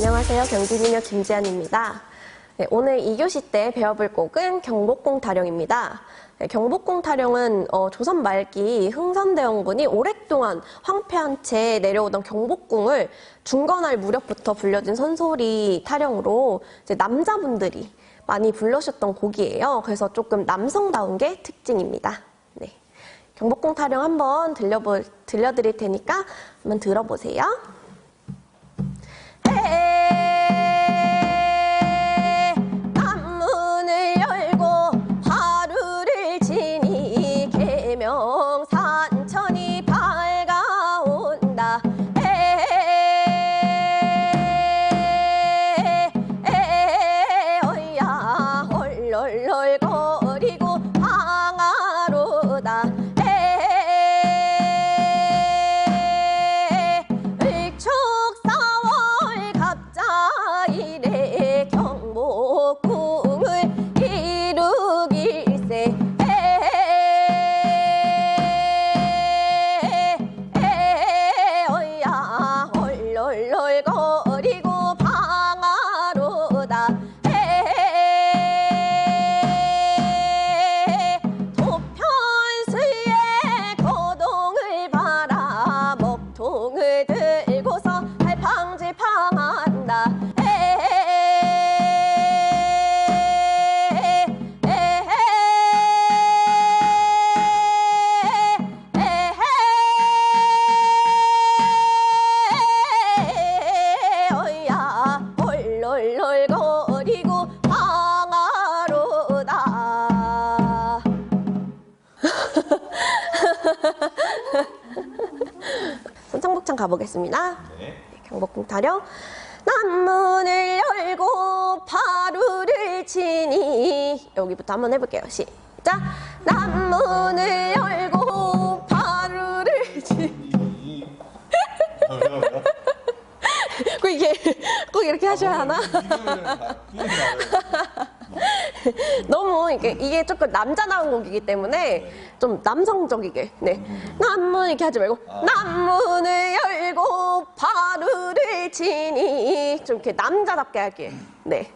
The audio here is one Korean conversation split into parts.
안녕하세요. 경기민요 김지안입니다. 네, 오늘 2교시 때 배워볼 곡은 경복궁 타령입니다. 네, 경복궁 타령은 어, 조선 말기 흥선대원군이 오랫동안 황폐한 채 내려오던 경복궁을 중건할 무렵부터 불려진 선소리 타령으로 남자분들이 많이 불러셨던 곡이에요. 그래서 조금 남성다운 게 특징입니다. 네. 경복궁 타령 한번 들려보, 들려드릴 테니까 한번 들어보세요. 어야 헐 가보겠습니다. 네. 경복궁 타령 남문을 열고 파루를 치니 여기부터 한번 해볼게요. 시작. 남문을 열고 파루를 치니 꼭 이게 꼭 이렇게 하셔야 하나? 너무 이게 이게 조금 남자다운 곡이기 때문에 좀 남성적이게 네. 남문 이렇게 하지 말고 남문을 열고 파루를 치니. 좀 이렇게 남자답게 할게 네.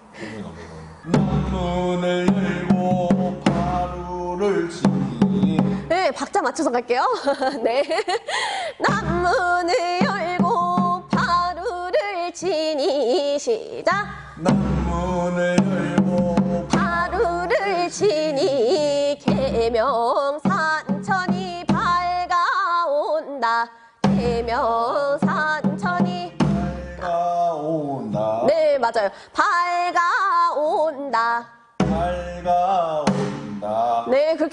문을 열고 파루를 치니. 네, 박자 맞춰서 갈게요. 네. 남문을 열고 파루를 치니. 시작. 남문을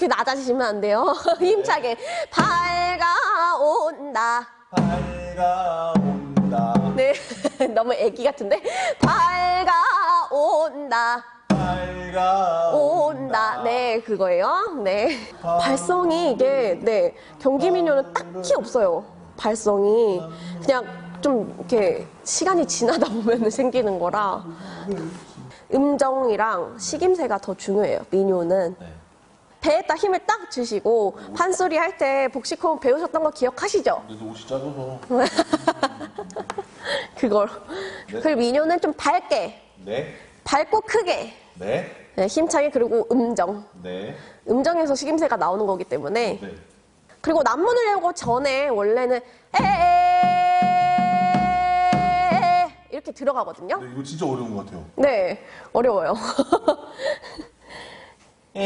네 그렇게 낮아지시면 안 돼요 힘차게 밝아온다 밝아온다 네 너무 애기 같은데 밝아온다 밝아온다 온다. 네, 그거예요. 네. 발성이 이게, 네. 경기민요는 딱히 없어요. 발성이. 그냥 좀 이렇게 시간이 지나다 보면 생기는 거라. 음정이랑 식임새가 더 중요해요. 민요는. 네. 배에다 힘을 딱 주시고, 판소리 할 때 복식호흡 배우셨던 거 기억하시죠? 그래도 옷이 작아서 그걸. 네. 그리고 민요는 좀 밝게, 네 밝고 크게, 네, 네, 힘차게, 그리고 음정. 네, 음정에서 식임새가 나오는 거기 때문에 네. 그리고 남문을 열고 전에 원래는 에 이렇게 들어가거든요. 네, 이거 진짜 어려운 것 같아요. 네, 어려워요. 에 으,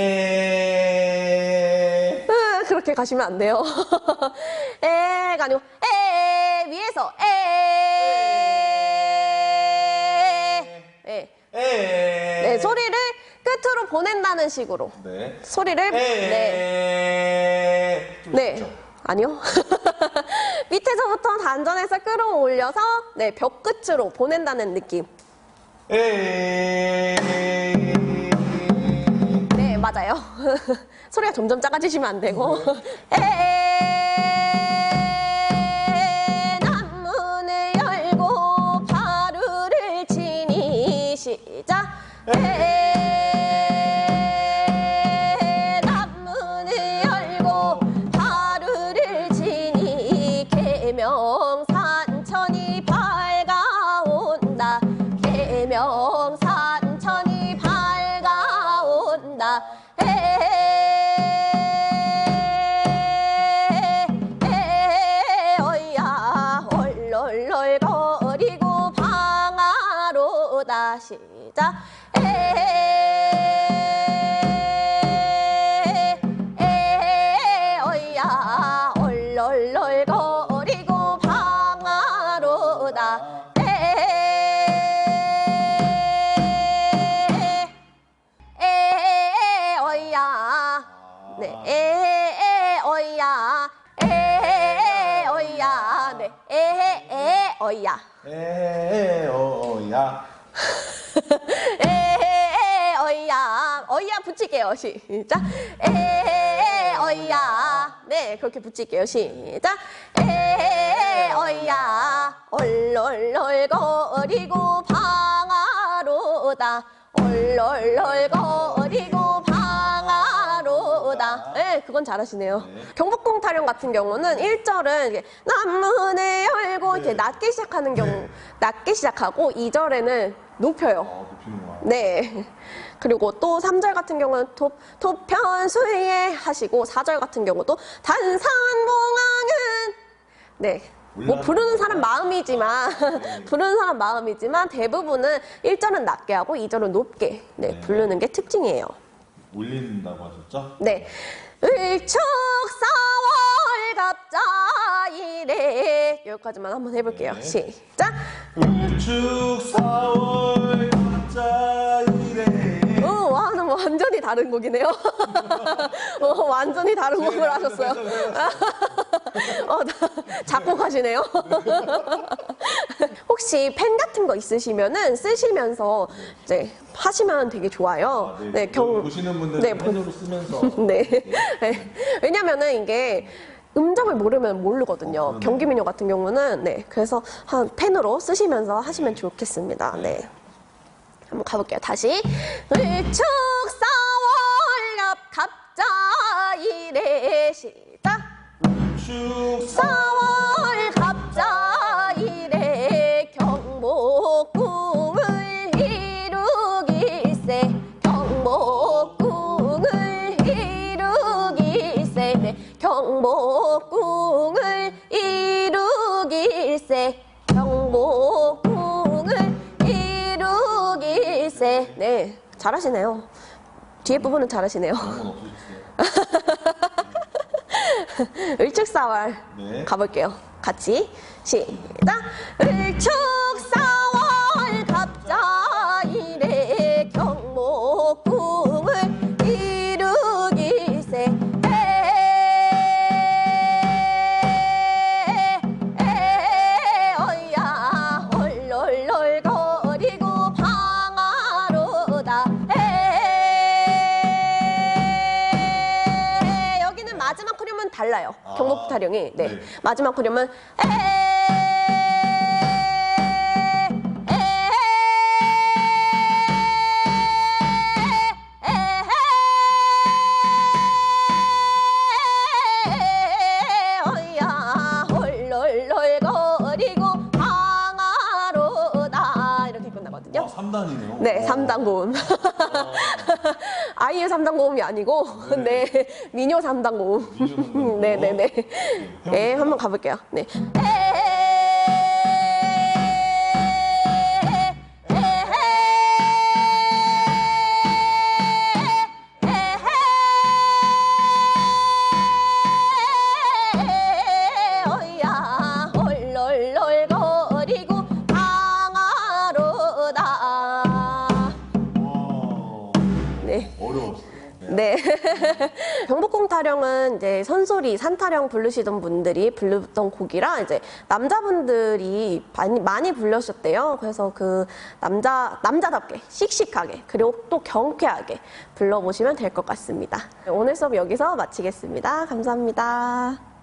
그렇게 가시면 안 돼요. 에가 아니고 에 위에서 에. 네. 에 네, 소리를 끝으로 보낸다는 식으로 네. 소리를 네. 에좀 네. 아니요. 밑에서부터 단전에서 끌어올려서 네, 벽 끝으로 보낸다는 느낌. 에 네, 맞아요. 소리가 점점 작아지시면 안 되고. 에남 시작. 에, 어이야. 어이야 붙일게요. 시작. 에, 어이야. 네, 그렇게 붙일게요. 시작. 에, 어이야. 얼얼얼 거리고 방아로다. 얼얼얼 거리고 방아로다. 네, 그건 잘하시네요. 네. 경복궁 타령 같은 경우는 1절은 이렇게 남문을 열고 이렇게 네. 낮게 시작하는 경우, 낮게 시작하고 2절에는 높여요. 어, 높이는구나. 네. 그리고 또 3절 같은 경우는 토, 토편수에 하시고 4절 같은 경우도 단산공항은 네. 뭐 부르는 사람. 마음이지만 네. 부르는 사람 마음이지만 대부분은 1절은 낮게 하고 2절은 높게 네, 네. 부르는 게 특징이에요. 올린다고 하셨죠? 네. 을축사월 갑자이래 여기까지만 한번 해볼게요. 네. 시작. 울축 4월 갑자이래. 어, 와, 는 완전히 다른 곡이네요. 어, 완전히 다른 곡을 하셨어요. 어, 나- 작곡하시네요. 혹시 펜 같은 거 있으시면은 쓰시면서 이제 하시면 되게 좋아요. 아, 네. 보시는 분들은 네, 보- 펜으로 쓰면서. 네. 네. 왜냐면은 이게 음정을 모르면 모르거든요. 어, 그러네요. 경기민요 같은 경우는 네. 그래서 한 펜으로 쓰시면서 하시면 좋겠습니다. 네. 한번 가볼게요. 다시. 을축사월 갑자이래 시작. 울축 사 잘하시네요 뒤에 부분은 잘하시네요? 을축사월 네. 가볼게요. 같이 시작. 을축 타령이 네. 네. 마지막 후렴은. 아, 3단이네요. 네, 3단 고음. 아이의 3단 고음이 아니고, 네, 미녀 3단 고음. 미녀 3단 고음. 네, 네, 네. 네, 네, 한번 가볼게요. 네. 경복궁 타령은 이제 선소리, 산타령 부르시던 분들이 부르던 곡이라 이제 남자분들이 많이, 많이 불렀었대요. 그래서 그 남자, 남자답게, 씩씩하게, 그리고 또 경쾌하게 불러보시면 될 것 같습니다. 오늘 수업 여기서 마치겠습니다. 감사합니다.